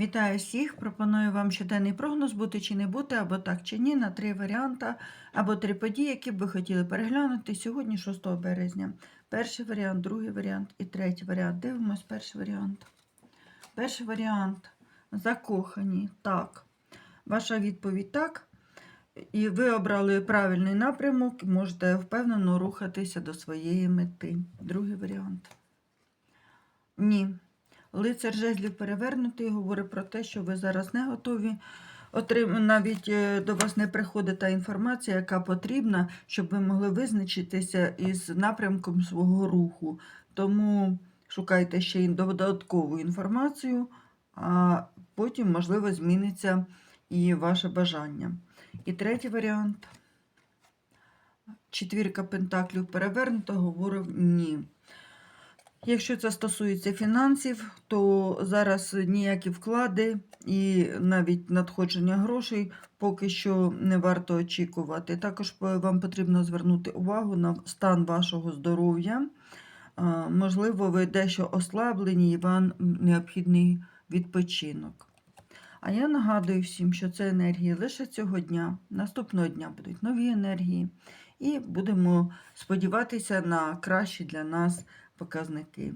Вітаю всіх! Пропоную вам щоденний прогноз бути чи не бути, або так чи ні, на три варіанти, або три події, які б ви хотіли переглянути сьогодні, 6 березня. Перший варіант, другий варіант і третій варіант. Дивимось перший варіант. Перший варіант. Закохані. Так. Ваша відповідь так. І ви обрали правильний напрямок, можете впевнено рухатися до своєї мети. Другий варіант. Ні. Лицар жезлів перевернутий говорить про те, що ви зараз не готові. Отрим... Навіть е, до вас не приходить та інформація, яка потрібна, щоб ви могли визначитися із напрямком свого руху. Тому шукайте ще й додаткову інформацію, а потім, можливо, зміниться і ваше бажання. І третій варіант. Четвірка пентаклів перевернута, говорив ні. Якщо це стосується фінансів, то зараз ніякі вклади і навіть надходження грошей поки що не варто очікувати. Також е, вам потрібно звернути увагу на стан вашого здоров'я. Можливо, ви дещо ослаблені і вам необхідний відпочинок. А я нагадую всім, що це енергії лише цього дня. Наступного дня будуть нові енергії, і будемо сподіватися на кращі для нас показники.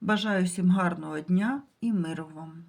Бажаю всім гарного дня і миру вам!